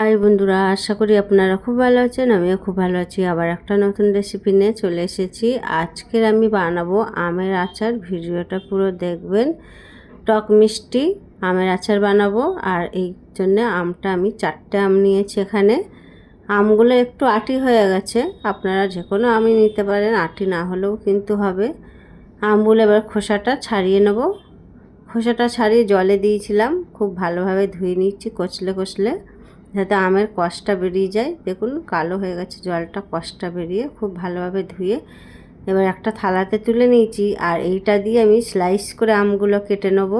High বন্ধুরা, আশা করি আপনারা খুব ভালো আছেন, আমিও খুব ভালো আছি। আবার একটা নতুন রেসিপি নিয়ে চলে এসেছি। আজকের আমি বানাবো আমের আচার, ভিডিওটা পুরো দেখবেন। টক মিষ্টি আমের আচার বানাবো, আর এই জন্য আমটা আমি চারটে আম নিয়েছি এখানে। আমগুলো একটু আটি হয়ে গেছে, আপনারা যে কোনো আমই নিতে পারেন, আটি না হলেও কিন্তু হবে। আমগুলো এবার খোসাটা ছাড়িয়ে নেব। খোসাটা ছাড়িয়ে জলে দিয়েছিলাম, খুব ভালোভাবে ধুয়ে নিচ্ছি কচলে কচলে। যাতে আমের কষটা বেরিয়ে যায়। দেখুন, কালো হয়ে গেছে জলটা কষটা বেরিয়ে খুব ভালোভাবে ধুয়ে। এবার একটা থালাতে তুলে নিয়েছি আর এইটা দিয়ে আমি স্লাইস করে আমগুলো কেটে নেব।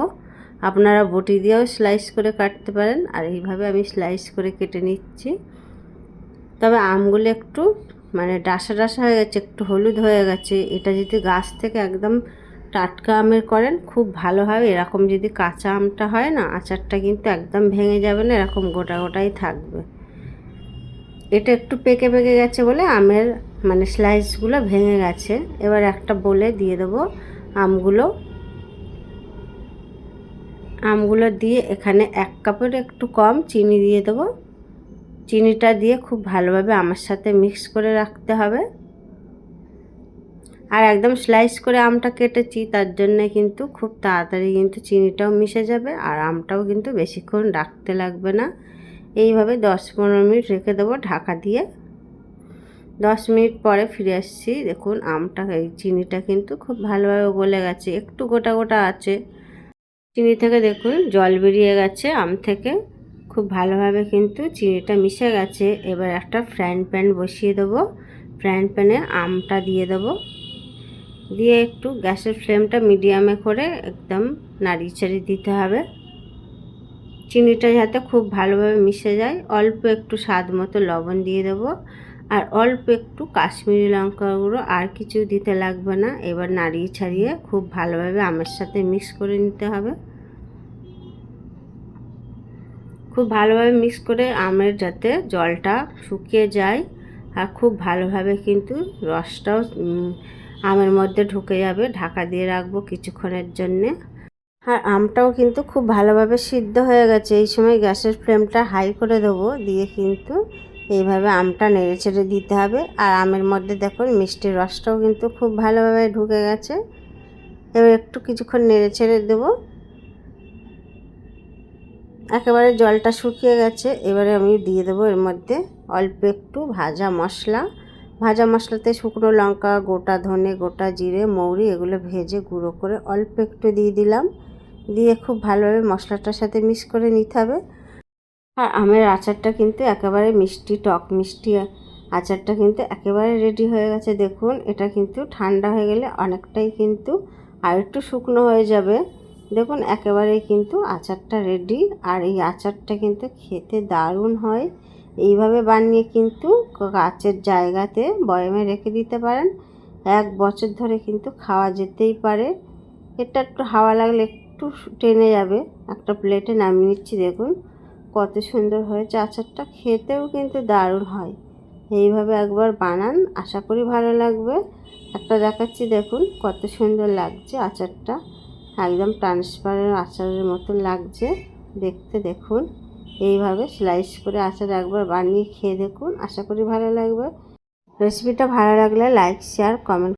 আপনারা বটি দিয়েও স্লাইস করে কাটতে পারেন আর এইভাবে আমি স্লাইস করে কেটে নিচ্ছি। তবে আমগুলো একটু মানে ডাসা ডাসা হয়ে গেছে, একটু হলুদ হয়ে গেছে। এটা যদি গাছ থেকে একদম টাটকা আমের করেন, খুব ভালো হয়। এরকম যদি কাঁচা আমটা হয় না, আচারটা কিন্তু একদম ভেঙে যাবে না, এরকম গোটা গোটাই থাকবে। এটা একটু পেকে পেকে গেছে বলে আমের মানে স্লাইসগুলো ভেঙে গেছে। এবার একটা বলে দিয়ে দেবো আমগুলো। আমগুলো দিয়ে এখানে এক কাপের একটু কম চিনি দিয়ে দেবো। চিনিটা দিয়ে খুব ভালোভাবে আমার সাথে মিক্স করে রাখতে হবে। আর একদম স্লাইস করে আমটা কেটেছি, তার জন্য কিন্তু খুব তাড়াতাড়ি কিন্তু চিনিটাও মিশে যাবে আর আমটাও কিন্তু বেশিক্ষণ রাখতে লাগবে না। এইভাবে দশ পনেরো মিনিট রেখে দেবো ঢাকা দিয়ে। দশ মিনিট পরে ফিরে আসছি। দেখুন, আমটা, এই চিনিটা কিন্তু খুব ভালোভাবে গলে গেছে, একটু গোটা গোটা আছে। চিনি থেকে দেখুন, জল বেরিয়ে গেছে আম থেকে। খুব ভালোভাবে কিন্তু চিনিটা মিশে গেছে। এবার একটা ফ্রাইং প্যান বসিয়ে দেবো। ফ্রাইং প্যানে আমটা দিয়ে দেবো। দিয়ে একটু গ্যাসের ফ্লেমটা মিডিয়ামে করে একদম নাড়িয়ে চাড়িয়ে দিতে হবে। চিনিটা যাতে খুব ভালোভাবে মিশে যায়। অল্প একটু স্বাদ মতো লবণ দিয়ে দেবো। আর অল্প একটু কাশ্মীরি লঙ্কা গুঁড়ো আর কিছু দিতে লাগবে না। এবার নাড়িয়ে ছাড়িয়ে খুব ভালোভাবে আমের সাথে মিক্স করে নিতে হবে। খুব ভালোভাবে মিক্স করে আমের যাতে জলটা শুকিয়ে যায়। আর খুব ভালোভাবে কিন্তু রসটাও আমের মধ্যে ঢুকে যাবে, ঢাকা দিয়ে রাখব কিছুক্ষণের জন্যে। আর আমটাও কিন্তু খুব ভালোভাবে সিদ্ধ হয়ে গেছে। এই সময় গ্যাসের ফ্লেমটা হাই করে দেবো, দিয়ে কিন্তু এইভাবে আমটা নেড়ে ছেড়ে দিতে হবে। আর আমের মধ্যে দেখুন মিষ্টির রসটাও কিন্তু খুব ভালোভাবে ঢুকে গেছে। এবার একটু কিছুক্ষণ নেড়ে ছেড়ে দেবো। একেবারে জলটা শুকিয়ে গেছে, এবারে আমি দিয়ে দেবো এর মধ্যে অল্প একটু ভাজা মশলা। ভাজা মশলাতে শুকনো লঙ্কা, গোটা ধনে, গোটা জিরে, মৌরি এগুলো ভেজে গুঁড়ো করে অল্প একটু দিয়ে দিলাম। দিয়ে খুব ভালোভাবে মশলাটার সাথে মিক্স করে নিতে হবে। আর আমের আচারটা কিন্তু একেবারে মিষ্টি, টক মিষ্টি আচারটা কিন্তু একেবারে রেডি হয়ে গেছে। দেখুন, এটা কিন্তু ঠান্ডা হয়ে গেলে অনেকটাই কিন্তু আর একটু শুকনো হয়ে যাবে। দেখুন, একেবারেই কিন্তু আচারটা রেডি আর এই আচারটা কিন্তু খেতে দারুণ হয়। এইভাবে বানিয়ে কিন্তু কাচের জায়গাতে বয়মে রেখে দিতে পারেন। এক বছর ধরে কিন্তু খাওয়া যেতেই পারে। এটা একটু হাওয়া লাগলে একটু টেনে যাবে। একটা প্লেটে নামিয়ে নিচ্ছি, দেখুন। কত সুন্দর হয়েছে। আচারটা খেতেও কিন্তু দারুণ হয়। এইভাবে একবার বানান, আশা করি ভালো লাগবে। একটা দেখাচ্ছি, দেখুন, কত সুন্দর লাগছে আচারটা। একদম ট্রান্সপারেন্ট আচারের মতো লাগছে। দেখতে দেখুন। এইভাবে স্লাইস করে আচার একবার বানিয়ে খেয়ে দেখুন। আশা করি ভালো লাগবে। রেসিপিটা ভালো লাগলে লাইক শেয়ার কমেন্ট